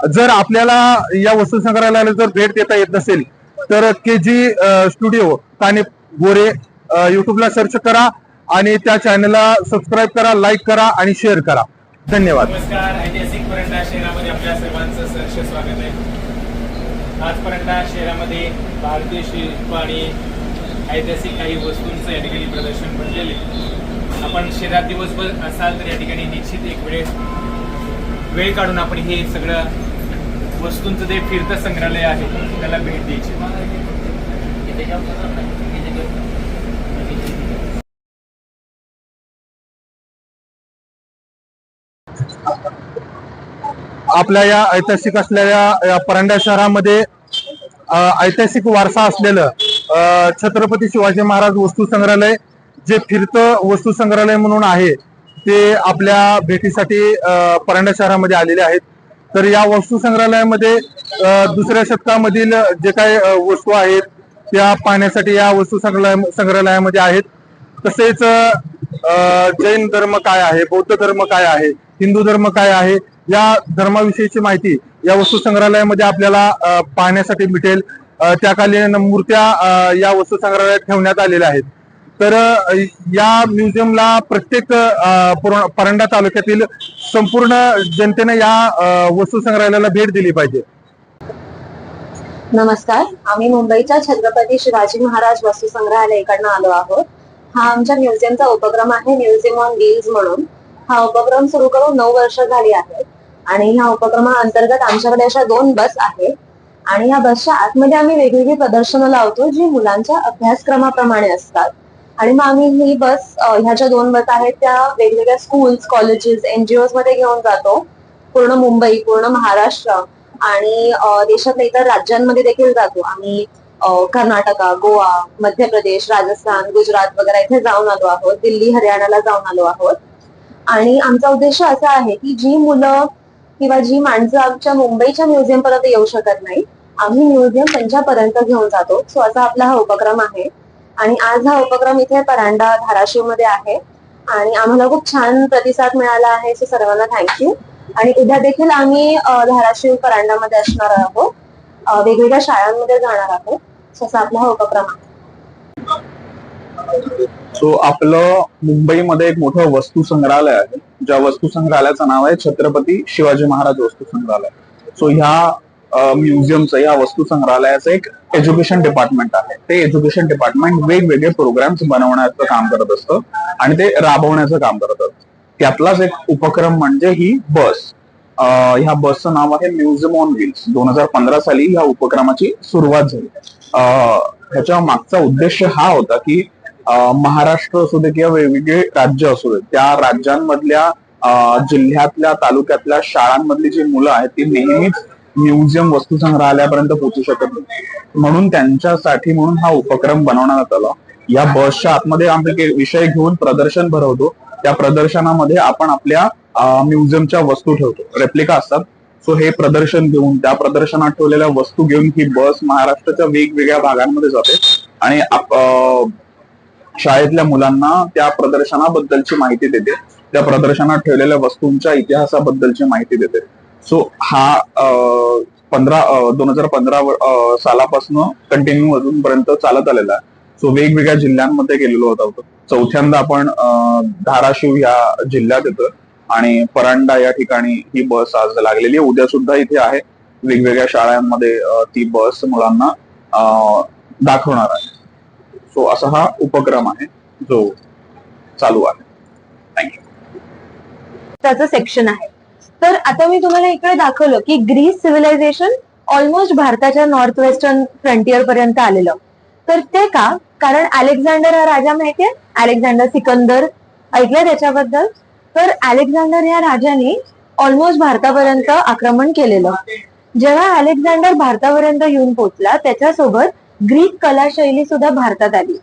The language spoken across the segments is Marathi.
जर आपल्याला या वस्तू संग्रहालयाला जर भेट देता येत नसेल तर के जी स्टुडिओ काने गोरे युट्यूबला सर्च करा आणि त्या चॅनलला सबस्क्राईब करा लाईक करा आणि शेअर करा. धन्यवाद. नमस्कार. ऐतिहासिक परंडा शहरामध्ये आपल्या सर्वांचं सहर्ष स्वागत आहे. आज परंडा शहरामध्ये भारतीय शिल्प आणि ऐतिहासिक काही वस्तूंचं या ठिकाणी प्रदर्शन भरलेले आपण शहरात दिवसभर असाल तर या ठिकाणी निश्चित एक वेळ वेळ काढून आपण हे सगळं वस्तूंचं जे फिरतं संग्रहालय आहे त्याला भेट द्यायची. आपल्या या ऐतिहासिक असलेल्या या परांड्या शहरामध्ये ऐतिहासिक वारसा असलेलं छत्रपती शिवाजी महाराज वस्तू संग्रहालय जे फिरतं वस्तू संग्रहालय म्हणून आहे ते आपल्या भेटीसाठी परांडा शहरामध्ये आलेले आहेत. तर या वस्तू संग्रहालयामध्ये दुसऱ्या शतकामधील जे काही वस्तू आहेत त्या पाहण्यासाठी या वस्तू संग्रहालय संग्रहालयामध्ये आहेत. तसेच जैन धर्म काय आहे बौद्ध धर्म काय आहे हिंदू धर्म काय आहे या धर्माविषयीची माहिती या वस्तू संग्रहालयामध्ये आपल्याला पाहण्यासाठी भेटेल त्याकालीन मूर्त्या या वस्तू संग्रहालयात ठेवण्यात आलेल्या आहेत. तर या म्युझियमला प्रत्येक परंडा तालुक्यातील संपूर्ण जनतेने या वस्तू संग्रहालयाला भेट दिली पाहिजे. नमस्कार. आम्ही मुंबईच्या छत्रपती शिवाजी महाराज वस्तू संग्रहालयाकडनं आलो आहोत. हा आमच्या म्युझियमचा उपक्रम आहे म्युझियम ऑन व्हील्स म्हणून. हा उपक्रम सुरू करून नऊ वर्ष झाली आहेत. आणि ह्या उपक्रमाअंतर्गत आमच्याकडे अशा दोन बस आहेत. आणि ह्या बसच्या आतमध्ये आम्ही वेगवेगळी प्रदर्शनं लावतो जी मुलांच्या अभ्यासक्रमाप्रमाणे असतात. आणि मग आम्ही ही बस ह्या ज्या दोन बस आहेत त्या वेगवेगळ्या स्कूल्स कॉलेजेस एनजीओ मध्ये घेऊन जातो. पूर्ण मुंबई पूर्ण महाराष्ट्र आणि देशातल्या इतर राज्यांमध्ये देखील जातो. आम्ही कर्नाटका गोवा मध्य प्रदेश राजस्थान गुजरात वगैरे इथे जाऊन आलो आहोत. दिल्ली हरियाणाला जाऊन आलो आहोत. आणि आमचा उद्देश असा आहे की जी मुलं किंवा जी माणसं आमच्या मुंबईच्या म्युझियम पर्यंत येऊ शकत नाही आम्ही म्युझियम त्यांच्यापर्यंत घेऊन जातो. सो असा आपला हा उपक्रम आहे. आणि आज हा उपक्रम इथे परांडा धाराशिवमध्ये आहे. आणि आम्हाला खूप छान प्रतिसाद मिळाला आहे सो सर्वांना थँक्यू आणि उद्या देखील आम्ही धाराशिव परांडामध्ये असणार आहोत. वेगवेगळ्या शाळांमध्ये जाणार आहोत. तसा आपला हा उपक्रम आहे. सो आपलं मुंबईमध्ये एक मोठं वस्तू संग्रहालय आहे. ज्या वस्तू संग्रहालयाचं नाव आहे छत्रपती शिवाजी महाराज वस्तू संग्रहालय. सो ह्या म्युझियमचं या वस्तू संग्रहालयाचं एक एज्युकेशन डिपार्टमेंट आहे. ते एज्युकेशन डिपार्टमेंट वेगवेगळे प्रोग्राम्स बनवण्याचं काम करत असतं आणि ते राबवण्याचं काम करत असतं. त्यातलाच एक उपक्रम म्हणजे ही बस. ह्या बसचं नाव आहे म्युझियम ऑन व्हील्स दोन हजार पंधरा साली ह्या उपक्रमाची सुरुवात झाली. ह्याच्या मागचा उद्देश हा होता की महाराष्ट्र असू दे किंवा वेगवेगळे राज्य असू दे त्या राज्यांमधल्या जिल्ह्यातल्या तालुक्यातल्या शाळांमधली जी मुलं आहेत ती नेहमीच म्युझियम वस्तू संग्रहालयापर्यंत पोहोचू शकत नाही. म्हणून त्यांच्यासाठी म्हणून हा उपक्रम बनवण्यात आला. या बसच्या आतमध्ये आम्ही विषय घेऊन प्रदर्शन भरवतो. त्या प्रदर्शनामध्ये आपण आपल्या म्युझियमच्या वस्तू ठेवतो. रेप्लिका असतात. सो हे प्रदर्शन घेऊन त्या प्रदर्शनात ठेवलेल्या वस्तू घेऊन ही बस महाराष्ट्राच्या वेगवेगळ्या भागांमध्ये जाते. आणि शाळेतल्या मुलांना त्या प्रदर्शनाबद्दलची माहिती देते. त्या प्रदर्शनात ठेवलेल्या वस्तूंच्या इतिहासाबद्दलची माहिती देते. सो हा पंधरा दोन हजार पंधरा सालापासून कंटिन्यू अजूनपर्यंत चालत आलेला. आहे सो वेगवेगळ्या जिल्ह्यांमध्ये गेलेलो होतो. चौथ्यांदा आपण धाराशिव या जिल्ह्यात येतोय. आणि परांडा या ठिकाणी ही बस आज लागलेली आहे. उद्या सुद्धा इथे आहे. वेगवेगळ्या शाळांमध्ये ती बस मुलांना दाखवणार आहे. सो असा हा उपक्रम आहे जो चालू आहे. थँक्यू त्याचं सेक्शन आहे. तर आता मी तुम्हाला इकडे दाखवलं की ग्रीस सिव्हिलायझेशन ऑलमोस्ट भारताच्या नॉर्थ वेस्टर्न फ्रंटियर पर्यंत आलेलं. तर ते का? कारण अलेक्झांडर हा राजा माहितीये अलेक्झांडर सिकंदर. ऐकलं त्याच्याबद्दल? तर अलेक्झांडर या राजाने ऑलमोस्ट भारतापर्यंत आक्रमण केलेलं. जेव्हा अलेक्झांडर भारतापर्यंत येऊन पोहोचला त्याच्यासोबत ग्रीक कलाशैली सुद्धा भारतात आली.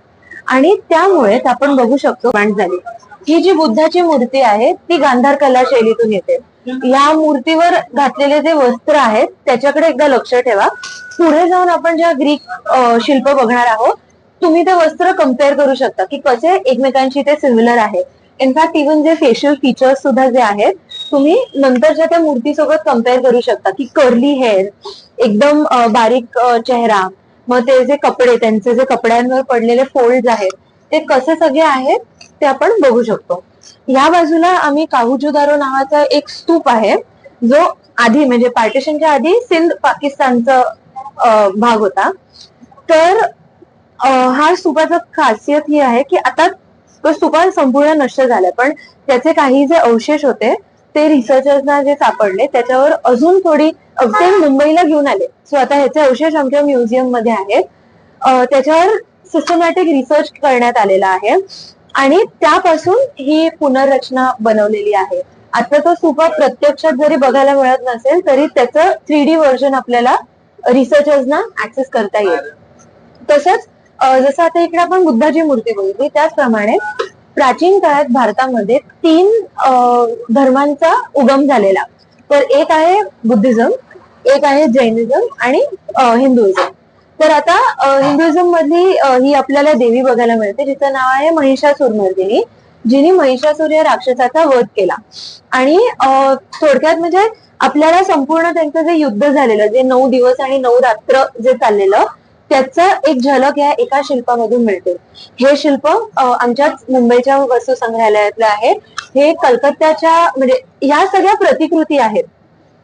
आणि त्यामुळेच आपण बघू शकतो झाली. ही जी बुद्धाची मूर्ती आहे ती गांधार कला शैलीतून येते. या मूर्तीवर घातलेले जे वस्त्र आहेत त्याच्याकडे एकदा लक्ष ठेवा. पुढे जाऊन आपण ज्या ग्रीक शिल्प बघणार आहोत तुम्ही ते वस्त्र कंपेअर करू शकता की कसे एकमेकांशी ते सिमिलर आहे इनफॅक्ट इव्हन जे फेशियल फीचर्स सुद्धा जे आहेत तुम्ही नंतरच्या त्या मूर्तीसोबत कंपेअर करू शकता की कर्ली हेअर एकदम अ, बारीक अ, चेहरा मग ते जे कपडे त्यांचे जे कपड्यांवर पडलेले फोल्ड आहेत ते कसे सगळे आहेत ते आपण बघू शकतो. या बाजूला आम्ही काहुजुदारो नावाचा एक स्तूप आहे जो आधी म्हणजे पार्टिशनच्या आधी सिंध पाकिस्तानचा भाग होता. तर हा स्तूपाचा खासियत ही आहे की आता तो स्तूपा संपूर्ण नष्ट झालाय पण त्याचे काही जे अवशेष होते ते रिसर्चर्सना जे सापडले त्याच्यावर अजून थोडी अ, ते मुंबईला घेऊन आले. सो आता ह्याचे अवशेष आमच्या म्युझियममध्ये आहेत. त्याच्यावर सिस्टमॅटिक रिसर्च करण्यात आलेला आहे. आणि त्यापासून ही पुनर्रचना बनवलेली आहे. आता तो सुपा प्रत्यक्षात जरी बघायला मिळत नसेल तरी त्याचं थ्री डी व्हर्जन आपल्याला रिसर्चर्सना ऍक्सेस करता येईल. तसंच जसं आता इकडे आपण बुद्धाची मूर्ती बघितली त्याचप्रमाणे प्राचीन काळात भारतामध्ये तीन धर्मांचा उगम झालेला. तर एक आहे बुद्धिझम एक आहे जैनिझम आणि हिंदुइझम. तर आता हिंदुझम हिंदुइझम मधली ही आपल्याला देवी बघायला मिळते. जिचं नाव आहे महिषासुरमर्दिनी जिने महिषासूर या राक्षसाचा वध केला. आणि थोडक्यात म्हणजे आपल्याला संपूर्ण त्यांचं जे युद्ध झालेलं जे नऊ दिवस आणि नऊ रात्र जे चाललेलं त्याचं एक झलक या एका शिल्पामधून मिळते. हे शिल्प आमच्याच मुंबईच्या वस्तू संग्रहालयातलं आहे. हे कलकत्त्याच्या म्हणजे ह्या सगळ्या प्रतिकृती आहेत.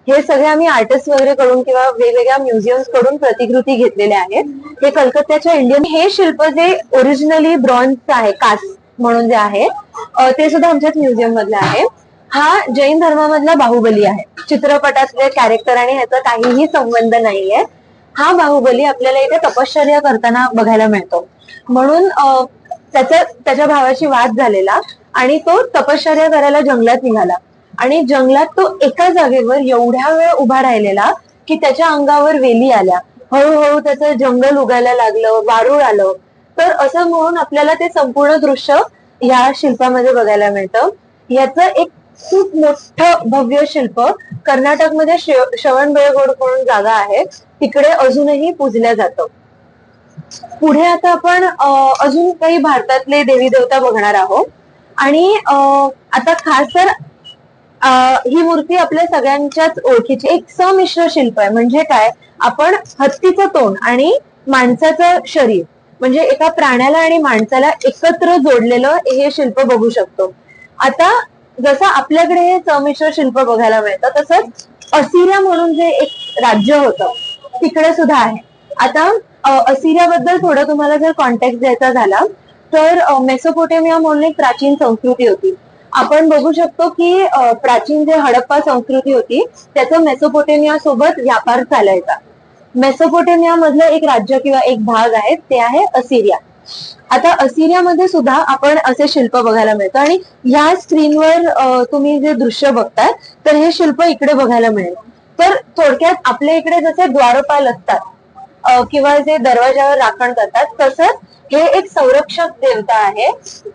हे सगळे आम्ही आर्टिस्ट वगैरे कडून किंवा वेगवेगळ्या म्युझियम्सकडून प्रतिकृती घेतलेल्या आहेत. हे कलकत्त्याच्या इंडियन हे शिल्प जे ओरिजिनली ब्रॉन्झ आहे कास म्हणून जे आहे ते सुद्धा आमच्याच म्युझियम मधलं आहे. हा जैन धर्मामधला बाहुबली आहे. चित्रपटातले कॅरेक्टर आणि ह्याचा काहीही संबंध नाहीये. हा बाहुबली आपल्याला इथे तपश्चर्या करताना बघायला मिळतो. म्हणून त्याच्या त्याच्या भावाची वाद झालेला आणि तो तपश्चर्या करायला जंगलात निघाला. आणि जंगलात तो एका जागेवर एवढ्या वेळ उभा राहिलेला की त्याच्या अंगावर वेली आल्या. हळूहळू त्याचं जंगल उगायला लागलं वारूळ आलं. तर असं म्हणून आपल्याला ते संपूर्ण दृश्य या शिल्पामध्ये बघायला मिळतं. याचं एक खूप मोठं भव्य शिल्प कर्नाटकमध्ये श्रवण बेळगोड म्हणून जागा आहे. तिकडे अजूनही पूजल्या जातं. पुढे आता आपण अजून काही भारतातले देवी देवता बघणार आहोत. आणि अं, आता खास तर ही मूर्ती आपल्या सगळ्यांच्याच ओळखीची एक संमिश्र शिल्प आहे. म्हणजे काय? आपण हत्तीचं तोंड आणि माणसाचं शरीर म्हणजे एका प्राण्याला आणि माणसाला एकत्र जोडलेलं हे शिल्प बघू शकतो. आता जसं आपल्याकडे हे समिश्र शिल्प बघायला मिळतं तसंच असिरिया म्हणून जे एक राज्य होतं तिकडे सुद्धा आहे. आता असिरियाबद्दल थोडं तुम्हाला जर कॉन्टॅक्ट द्यायचा झाला तर मेसोपोटेमिया म्हणून एक प्राचीन संस्कृती होती. आपण बघू शकतो की प्राचीन जे हडप्पा संस्कृती होती त्याचा मेसोपोटेमिया सोबत व्यापार चालायचा. मेसोपोटेमिया मधलं एक राज्य किंवा एक भाग आहे ते आहे असिरिया. आता असिरियामध्ये सुद्धा आपण असे शिल्प बघायला मिळतं आणि या स्क्रीनवर तुम्ही जे दृश्य बघताय तर हे शिल्प इकडे बघायला मिळेल. तर थोडक्यात आपल्या इकडे जसे द्वारपाल असतात किंवा जे दरवाजावर राखण करतात तसंच हे एक संरक्षक देवता आहे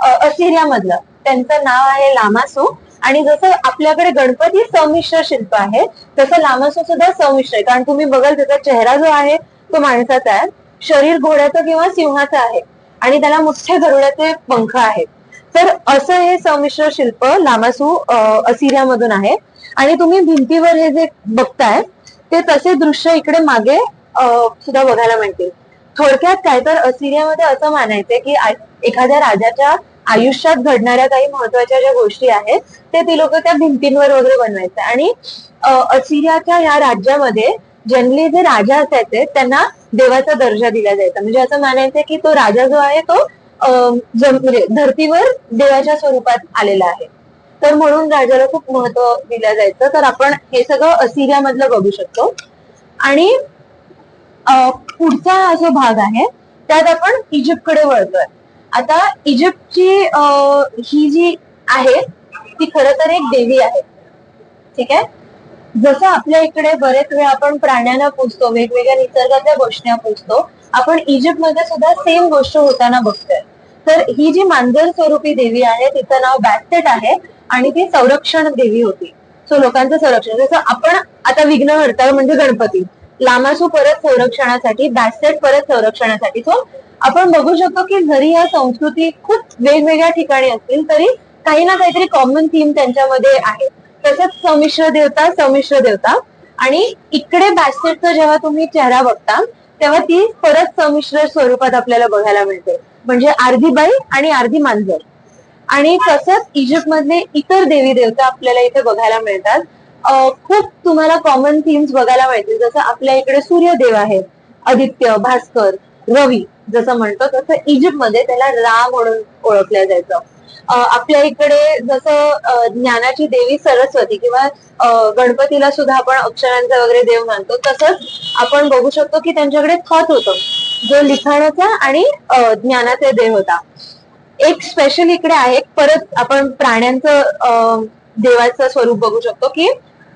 असिरियामधलं. त्यांचं नाव आहे लामासू. आणि जसं आपल्याकडे गणपती संमिश्र शिल्प आहे तसं लामासू सुद्धा संमिश्र आहे. कारण तुम्ही बघाल त्याचा चेहरा जो आहे तो माणसाचा आहे. शरीर घोड्याचं किंवा सिंहाचं आहे. आणि त्याला मोठ्या गरुडाचे पंख आहेत. तर असं हे संमिश्र शिल्प लामासू अ, असिरियामधून आहे. आणि तुम्ही भिंतीवर हे जे बघताय ते तसे दृश्य इकडे मागे सुद्धा बघायला मिळतील. थोडक्यात काय तर असिरियामध्ये असं मानायचंय की एखाद्या राजाच्या आयुष्यात घडणाऱ्या काही महत्त्वाच्या ज्या गोष्टी आहेत ते ती लोक त्या भिंतींवर वगैरे बनवायचे. आणि असिरियाच्या या राज्यामध्ये जनरली जे राजा असायचे त्यांना देवाचा दर्जा दिला जायचा. म्हणजे असं मानायचं की तो राजा जो आहे तो जम- म्हणजे धर्तीवर देवाच्या स्वरूपात आलेला आहे. तर म्हणून राजाला खूप महत्त्व दिलं जायचं. तर आपण हे सगळं असिरियामधलं बघू शकतो. आणि पुढचा हा जो भाग आहे त्यात आपण इजिप्तकडे वळतोय. आता इजिप्तची ही जी आहे ती खर तर एक देवी आहे. ठीक आहे? जसं आपल्या इकडे बरेच वेळा आपण प्राण्यांना पुजतो वेगवेगळ्या निसर्गातल्या गोष्टी पुजतो आपण इजिप्त मध्ये सुद्धा सेम गोष्ट होताना बघतोय. तर ही जी मांजर स्वरूपी देवी आहे तिचं नाव बॅस्टेट आहे आणि ती संरक्षण देवी होती. सो लोकांचं संरक्षण जसं आपण आता विघ्नहर्ता म्हणजे गणपती. लामासू परत संरक्षणासाठी बॅस्टेट परत संरक्षणासाठी. सो आपण बघू शकतो की जरी या संस्कृती खूप वेगवेगळ्या ठिकाणी असतील तरी काही ना काहीतरी कॉमन थीम त्यांच्यामध्ये आहे. तसंच संमिश्र देवता संमिश्र देवता. आणि इकडे बॅस्केटचा जेव्हा तुम्ही चेहरा बघता तेव्हा ती परत संमिश्र स्वरूपात आपल्याला बघायला मिळते. म्हणजे अर्धी बाई आणि अर्धी मांजर. आणि तसंच इजिप्त मधले इतर देवी देवता आपल्याला इथे बघायला मिळतात. खूप तुम्हाला कॉमन थीम्स बघायला मिळतील. जसं आपल्या इकडे सूर्यदेव आहेत आदित्य भास्कर रवी जसं म्हणतो तसं इजिप्तमध्ये त्याला रा म्हणून ओळखलं जायचं. आपल्या इकडे जसं ज्ञानाची देवी सरस्वती किंवा गणपतीला सुद्धा आपण अक्षरांचा वगैरे देव मानतो तसंच आपण बघू शकतो की त्यांच्याकडे खत होतं. जो लिखाणाचा आणि ज्ञानाचा देव होता. एक स्पेशल इकडे आहे परत आपण प्राण्यांचं देवाचं स्वरूप बघू शकतो की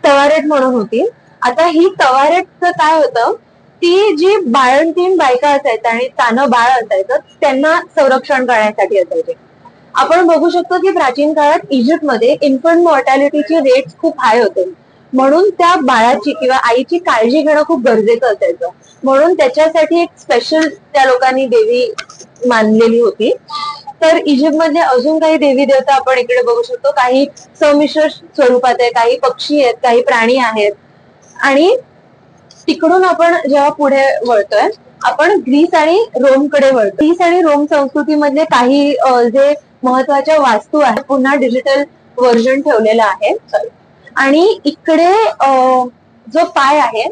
तवारेट म्हणून होती. आता ही तवारेटचं काय होतं? ती जी बाळंतीण बायका असायच्या आणि तानं बाळ असायचं त्यांना संरक्षण करण्यासाठी असायचे. आपण बघू शकतो की प्राचीन काळात इजिप्तमध्ये इन्फंट मॉर्टॅलिटीची रेट खूप हाय होते. म्हणून त्या बाळाची किंवा आईची काळजी घेणं खूप गरजेचं असायचं. म्हणून त्याच्यासाठी एक स्पेशल त्या लोकांनी देवी मानलेली होती. तर इजिप्तमध्ये अजून काही देवी देवता आपण इकडे बघू शकतो. काही संमिश्र स्वरूपात आहे काही पक्षी आहेत काही प्राणी आहेत. आणि तिकडून आपण जेव्हा पुढे वळतोय आपण ग्रीस आणि रोमकडे वळतो ग्रीस आणि रोम संस्कृतीमधले काही जे महत्त्वाच्या वास्तू आहेत पुन्हा डिजिटल व्हर्जन ठेवलेलं आहे. आणि इकडे जो पाय आहे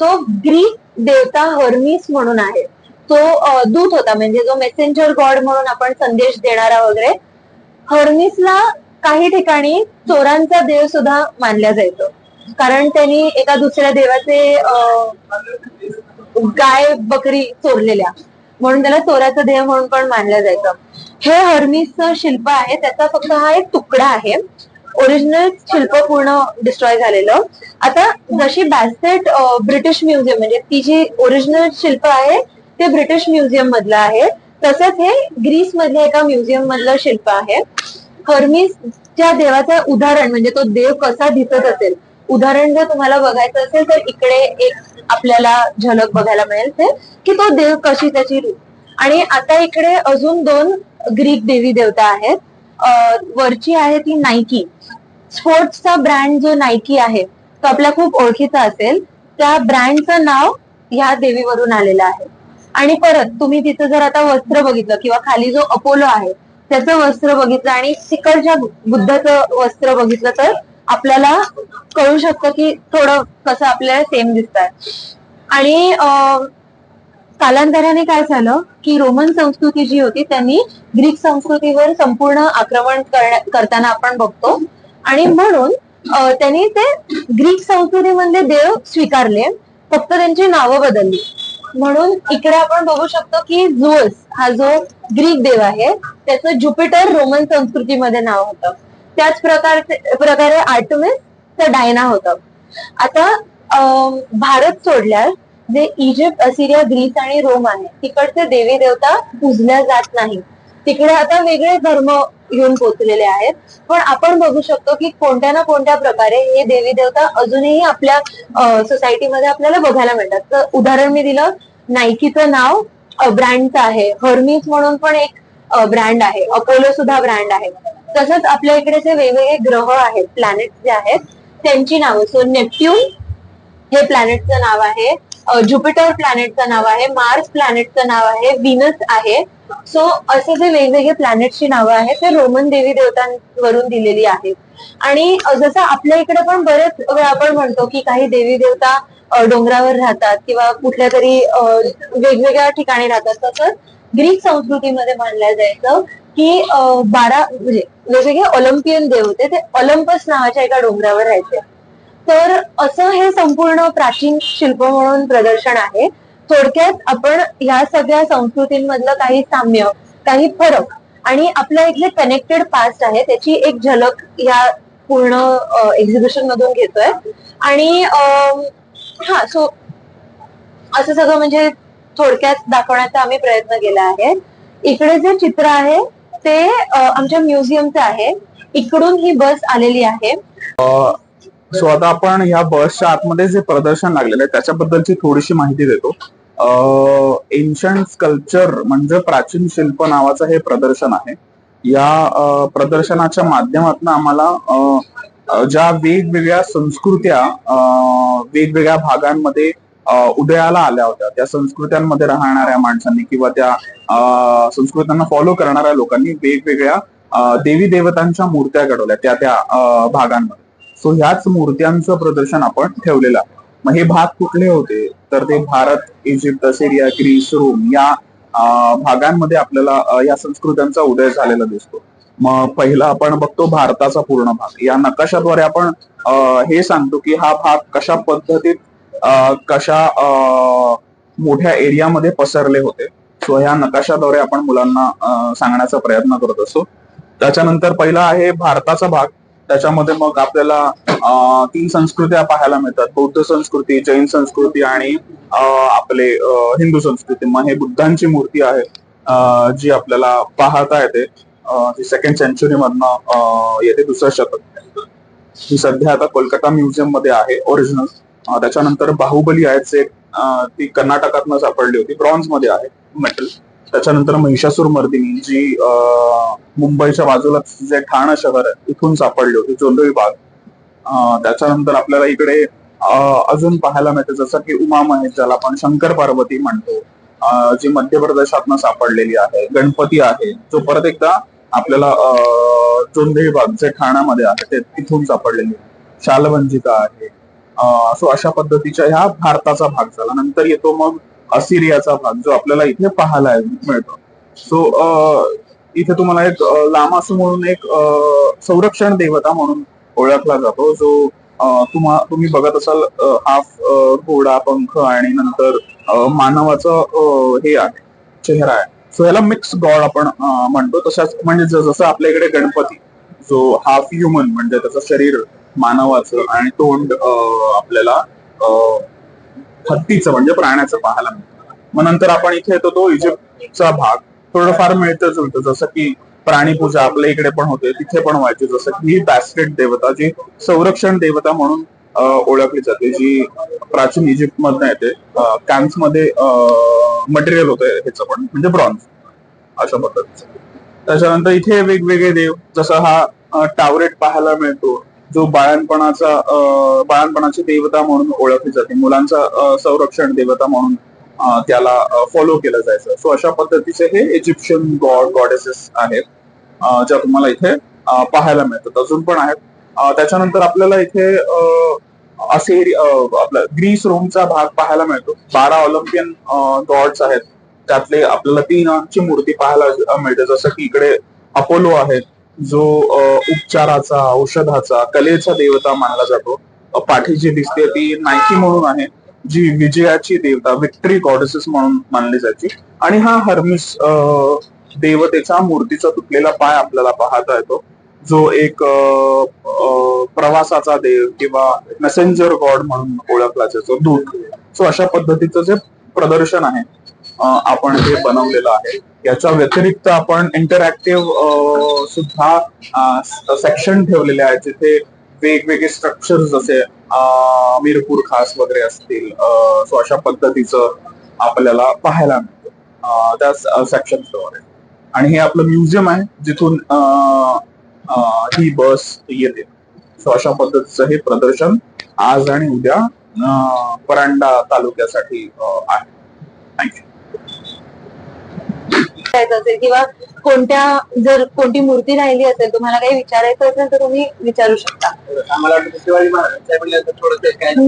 तो ग्रीक देवता हर्मिस म्हणून आहे. तो दूत होता. म्हणजे जो मेसेंजर गॉड म्हणून आपण संदेश देणारा वगैरे हर्मिसला काही ठिकाणी चोरांचा देव सुद्धा मानला जायचो. कारण त्यांनी एका दुसऱ्या देवाचे गाय बकरी चोरलेल्या. म्हणून त्याला चोराचा देव म्हणून पण मानलं जायचं. हे हर्मिसचं शिल्प आहे. त्याचा फक्त हा एक तुकडा आहे. ओरिजिनल शिल्प पूर्ण डिस्ट्रॉय झालेलं. आता जशी बॅसेट ब्रिटिश म्युझियम म्हणजे ती जी ओरिजिनल शिल्प आहे ते ब्रिटिश म्युझियम मधलं आहे. तसंच हे ग्रीस मधल्या एका म्युझियम मधलं शिल्प आहे. हर्मिसच्या देवाचं उदाहरण म्हणजे तो देव कसा दिसत असेल? उदाहरण जर तुम्हाला बघायचं असेल तर इकडे एक आपल्याला झलक बघायला मिळेल ते की तो देव कशी त्याची रूप. आणि आता इकडे अजून दोन ग्रीक देवी देवता आहेत. वरची आहे ती नायकी स्पोर्ट्सचा ब्रँड जो नायकी आहे तो आपल्या खूप ओळखीचा असेल. त्या ब्रँडचं नाव ह्या देवीवरून आलेलं आहे. आणि परत तुम्ही तिचं जर आता वस्त्र बघितलं किंवा खाली जो अपोलो आहे त्याचं वस्त्र बघितलं आणि तिकडच्या बुद्धाचं वस्त्र बघितलं तर आपल्याला कळू शकतं की थोडं कसं आपल्याला सेम दिसत आणि अं, कालांतराने काय झालं की रोमन संस्कृती जी होती त्यांनी ग्रीक संस्कृतीवर संपूर्ण आक्रमण करताना आपण बघतो. आणि म्हणून त्यांनी ते ग्रीक संस्कृतीमधले देव स्वीकारले फक्त त्यांची नावं बदलली. म्हणून इकडे आपण बघू शकतो की झुअस हा जो ग्रीक देव आहे त्याचं ज्युपिटर रोमन संस्कृतीमध्ये नाव होतं. त्याच प्रकारचे प्रकारे आर्टमिस डायना होतं. आता भारत सोडल्यास जे इजिप्त असिरिया ग्रीस आणि रोम आहे तिकडचे देवी देवता पूजल्या जात नाही तिकडे आता वेगळे धर्म येऊन पोचलेले आहेत. पण आपण बघू शकतो की कोणत्या ना कोणत्या प्रकारे हे देवी देवता अजूनही आपल्या सोसायटीमध्ये आपल्याला बघायला मिळतात. तर उदाहरण मी दिलं नायकीचं नाव ब्रँडचं आहे. हर्मिस म्हणून पण एक ब्रँड आहे. अपोलो सुद्धा ब्रँड आहे. तसंच आपल्या इकडे जे वेगवेगळे ग्रह आहेत प्लॅनेट जे आहेत त्यांची नावं. सो नेप्ट्यून हे प्लॅनेटचं नाव आहे. ज्युपिटर प्लॅनेटचं नाव आहे. मार्स प्लॅनेटचं नाव आहे. विनस आहे. सो असे जे वेगवेगळे प्लॅनेटची नावं आहेत ते रोमन देवी देवतांवरून दिलेली आहेत. आणि जसं आपल्या इकडे पण बरेच वेळा आपण म्हणतो की काही देवी देवता डोंगरावर राहतात किंवा कुठल्या तरी वेगवेगळ्या ठिकाणी राहतात. तसंच ग्रीक संस्कृतीमध्ये मानलं जायचं की बारा म्हणजे वेगवेगळे ऑलिम्पियन देव होते. ते ऑलिम्पस नावाच्या एका डोंगरावर राहायचे. तर असं हे संपूर्ण प्राचीन शिल्प म्हणून प्रदर्शन आहे. थोडक्यात आपण या सगळ्या संस्कृतींमधलं काही साम्य काही फरक आणि आपल्या इथले कनेक्टेड पास्ट आहे त्याची एक झलक या पूर्ण एक्झिबिशन मधून घेतोय. आणि हा सो असं सगळं म्हणजे थोडक्यात दाखवण्याचा आम्ही प्रयत्न केला आहे. इकडे जे चित्र आहे ते आमच्या म्युझियमचं आहे. इकडून ही बस आलेली आहे. सो आता आपण या बसच्या आतमध्ये जे प्रदर्शन लागलेलं आहे त्याच्याबद्दलची थोडीशी माहिती देतो. एन्शंट स्कल्पचर म्हणजे प्राचीन शिल्प नावाचं हे प्रदर्शन आहे. या प्रदर्शनाच्या माध्यमातून आम्हाला अ, ज्या वेगवेगळ्या संस्कृत्या वेगवेगळ्या भागांमध्ये उदयाला आल्या होत्या. त्या संस्कृत्यांमध्ये राहणाऱ्या माणसांनी किंवा त्या संस्कृत्यांना फॉलो करणाऱ्या लोकांनी वेगवेगळ्या देवी देवतांच्या मूर्त्या घडवल्या त्या त्या भागांमध्ये. सो ह्याच मूर्त्यांचं प्रदर्शन आपण ठेवलेलं आहे. मग हे भाग कुठले होते? तर ते Bharat Egypt Syria Greece Rome या भागांमध्ये आपल्याला या संस्कृत्यांचा उदय झालेला दिसतो. मग पहिला आपण बघतो भारताचा पूर्ण भाग. या नकाशाद्वारे आपण हे सांगतो की हा भाग कशा पद्धतीत कशा अ, मोठ्या एरियामध्ये पसरले होते. सो ह्या नकाशाद्वारे आपण मुलांना सांगण्याचा प्रयत्न करत असतो. त्याच्यानंतर पहिला आहे भारताचा भाग. त्याच्यामध्ये मग आपल्याला तीन संस्कृत्या पाहायला मिळतात. बौद्ध संस्कृती जैन संस्कृती आणि आपले हिंदू संस्कृती. मग हे बुद्धांची मूर्ती आहे जी आपल्याला पाहता येते. जी सेकंड सेंचुरी मधनं येते दुसरं शतक ही सध्या आता कोलकाता म्युझियममध्ये आहे ओरिजिनल त्याच्यानंतर बाहुबली आहे जे ती कर्नाटकातनं सापडली होती. ब्रॉन्झमध्ये आहे मेटल त्याच्यानंतर महिषासूर मर्दिनी जी मुंबईच्या बाजूला जे ठाणं शहर आहे इथून सापडली होती जोंधळी बाग. त्याच्यानंतर आपल्याला इकडे अजून पाहायला मिळते जसं की उमा महेश ज्याला आपण शंकर पार्वती म्हणतो जी मध्य प्रदेशातनं सापडलेली आहे गणपती आहे जो परत एकदा आपल्याला अ, भाग जे ठाण्यामध्ये आहे ते तिथून सापडलेली शालवंजिका आहे. सो अशा पद्धतीच्या ह्या भारताचा भाग झाला. नंतर येतो मग असिरियाचा भाग जो आपल्याला इथे पाहायला मिळतो. सो इथे तुम्हाला एक लामासू म्हणून एक संरक्षण देवता म्हणून ओळखला जातो. जो तुम्हा तुम्ही बघत असाल हाफ घोडा पंख आणि नंतर मानवाचं हे आहे चेहरा आहे. सो ह्याला मिक्स गॉड आपण म्हणतो. तशाच म्हणजे जसं आपल्या इकडे गणपती जो हाफ ह्युमन म्हणजे त्याचं शरीर मानवाचं आणि तोंड आपल्याला हत्तीचं म्हणजे प्राण्याचं पाहायला मिळतं. मग नंतर आपण इथे येतो तो इजिप्तचा भाग. थोडंफार मिळतं जुळतं जसं की प्राणी पूजा आपल्या इकडे पण होते तिथे पण व्हायची. जसं की ही बॅस्केट देवता जी संरक्षण देवता म्हणून ओळखली जाते जी प्राचीन इजिप्त मधनं येते कॅम्प्समध्ये मटेरियल होतं ह्याचं पण म्हणजे ब्रॉन्झ अशा पद्धतीचं. त्याच्यानंतर इथे वेगवेगळे देव जसं हा टावरेट पाहायला मिळतो जो बाळणपणाचा बाळणपणाची देवता म्हणून ओळखली जाते मुलांचा संरक्षण देवता म्हणून. त्याला फॉलो केलं जायचं. सो अशा पद्धतीचे हे इजिप्शियन गॉड गॉडेसेस आहेत ज्या तुम्हाला इथे पाहायला मिळतात. अजून पण आहेत. त्याच्यानंतर आपल्याला इथे असे आपला ग्रीस रोमचा भाग पाहायला मिळतो. बारा ऑलिम्पियन गॉड्स आहेत. त्यातले आपल्याला तीनची मूर्ती पाहायला मिळते. जसं की इकडे अपोलो आहे जो उपचाराचा औषधाचा कलेचा देवता मानला जातो. पाठी जी दिसते ती नायकी म्हणून आहे. जी विजयाची देवता विक्टरी गॉडेसेस म्हणून मानली जायची. आणि हा हर्मिस देवतेचा मूर्तीचा तुटलेला पाय आपल्याला पाहता येतो. जो एक प्रवासाचा देव किंवा मेसेंजर गॉड म्हणून ओळखला जातो. दूत. सो अशा पद्धतीचं जे प्रदर्शन आहे आपण हे बनवलेलं आहे. याच्या व्यतिरिक्त आपण इंटरॅक्टिव्ह सुद्धा सेक्शन ठेवलेले आहे जिथे वेगवेगळे स्ट्रक्चर जसे मीरपूर मिरपूर खास वगैरे असतील सो अशा पद्धतीचं आपल्याला पाहायला मिळतं. त्या सेक्शनद्वारे आणि हे आपलं म्युझियम आहे जिथून ही बस येते. सो अशा पद्धतीचं हे प्रदर्शन आज आणि उद्या परांडा तालुक्यासाठी आहे. थँक्यू करायचं असेल किंवा कोणत्या जर कोणती मूर्ती राहिली असेल तुम्हाला काही विचारायचं असेल तर तुम्ही विचारू शकता. आम्हाला वाटतं शिवाजी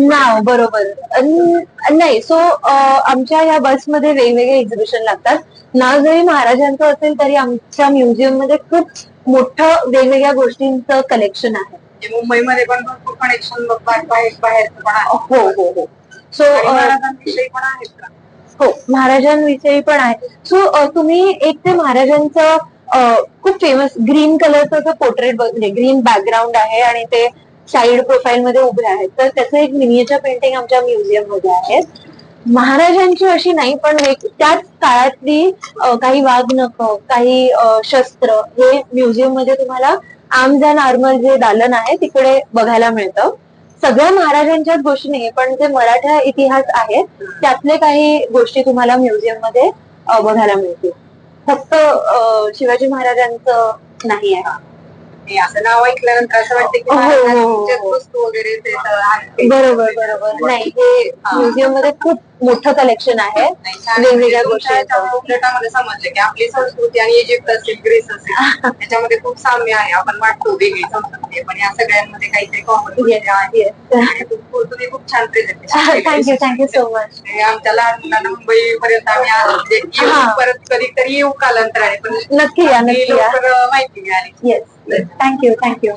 नाव बरोबर. नाही सो आमच्या या बसमध्ये वेगवेगळे एक्झिबिशन लागतात. नाव जरी महाराजांचं असेल तरी आमच्या म्युझियममध्ये खूप मोठं वेगवेगळ्या गोष्टींचं कलेक्शन आहे. मुंबईमध्ये पण भरपूर कनेक्शन बाहेर बाहेर हो हो हो. सो महाराजांविषयी पण आहेत का? हो महाराजांविषयी पण आहे. सो तुम्ही एक ते महाराजांचं खूप फेमस ग्रीन कलरचं असं पोर्ट्रेट म्हणजे ग्रीन बॅकग्राऊंड आहे आणि ते साईड प्रोफाईल मध्ये उभे आहेत. तर त्याचं एक मिनिएचर पेंटिंग आमच्या म्युझियममध्ये आहे. महाराजांची अशी नाही पण त्याच काळातली काही काही वाघनख काही शस्त्र हे म्युझियममध्ये तुम्हाला आर्म्स अँड आर्मर जे दालन आहे तिकडे बघायला मिळतं. सगळ्या महाराजांच्याच गोष्टी नाही पण जे मराठा इतिहास आहे त्यातले काही गोष्टी तुम्हाला म्युझियममध्ये बघायला मिळतील फक्त शिवाजी महाराजांचं नाही आहे हे असं नाव ऐकल्यानंतर असं वाटतं की हो, हो, हो. महाराजांच्याच वस्तू वगैरे ते तर आहेत. बरोबर बरोबर नाही हे म्युझियममध्ये खूप मोठं कलेक्शन आहे. वेगवेगळ्या गोष्टी. समजलं की आपली संस्कृती आणि इजिप्त असेल ग्रीस असेल त्याच्यामध्ये खूप साम्य आहे. आपण वाटतो वेगळी संस्कृती पण या सगळ्यांमध्ये काहीतरी कॉमन तुम्ही खूप छान presentation thank you thank you so much आमच्या लहान मुलांना मुंबई पर्यंत आम्ही आलो. म्हणजे येऊ. परत कधीतरी येऊ कालांतराने पण नक्की या नक्की या. माहिती मिळाली. Yes thank you thank you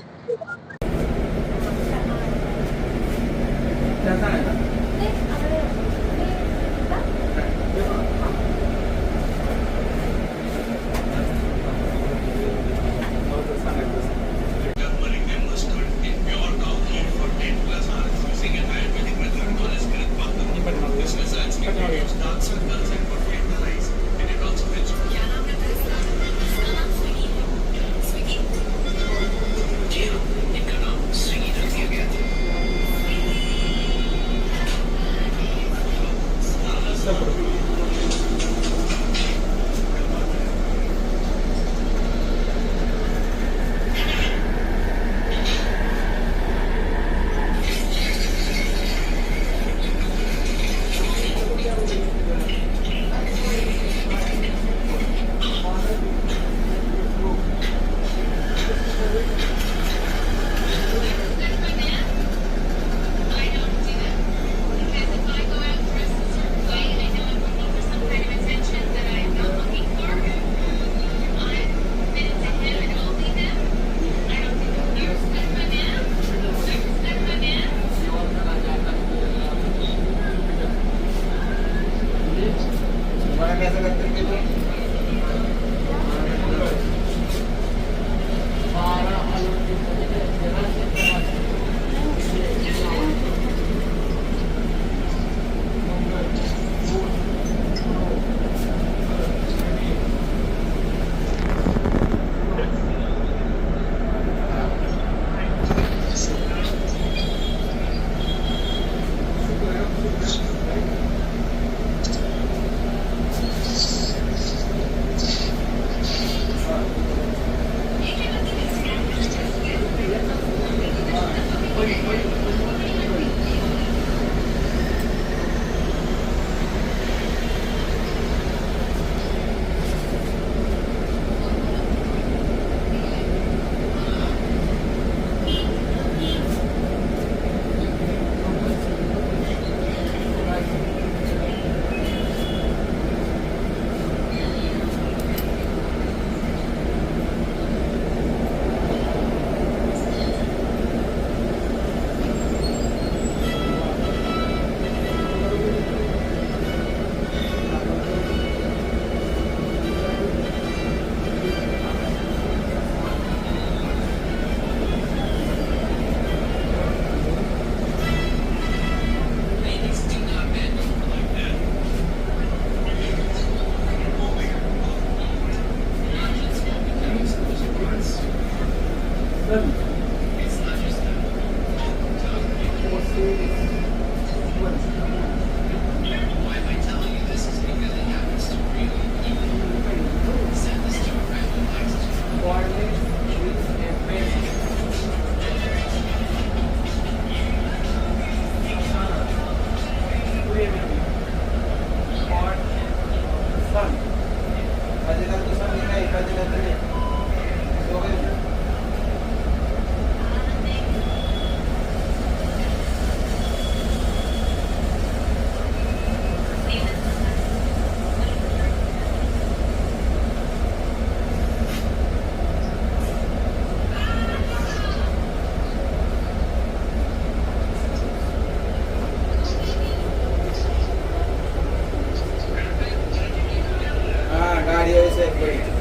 Thank you.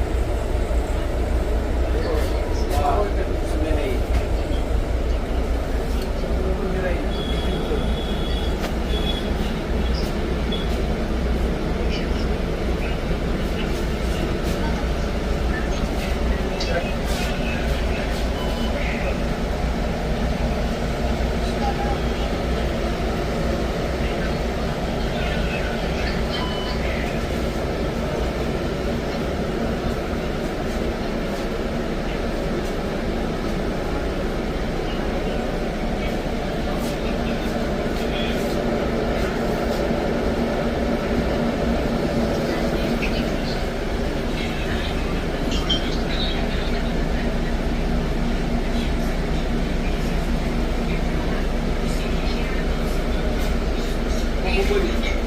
nobody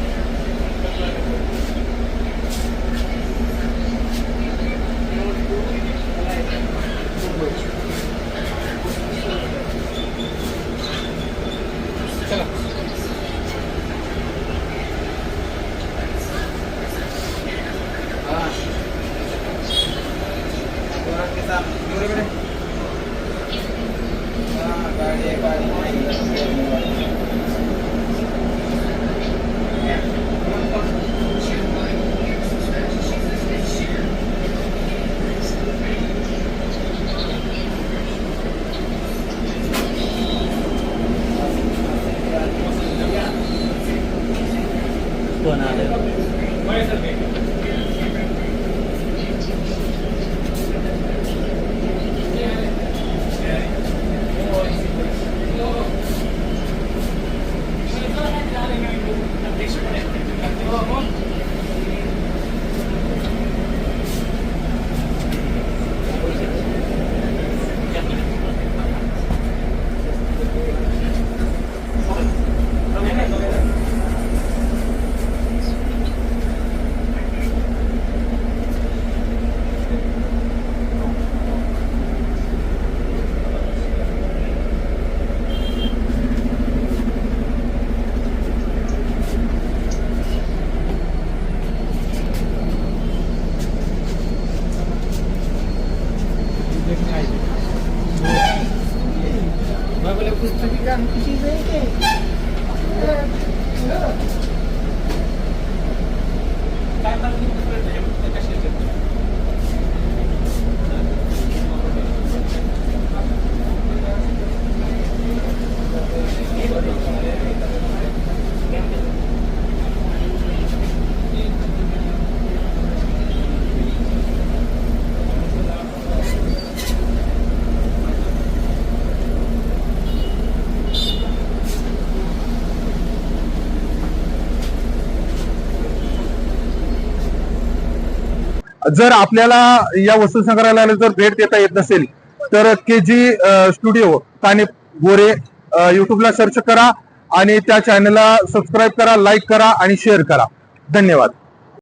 Thank you. जर आपल्याला या वस्तू संग्रहालयाला जर भेट देता येत नसेल तर के जी स्टुडिओ ताने गोरे युट्यूबला सर्च करा आणि त्या चॅनलला सबस्क्राईब करा लाईक करा आणि शेअर करा. धन्यवाद.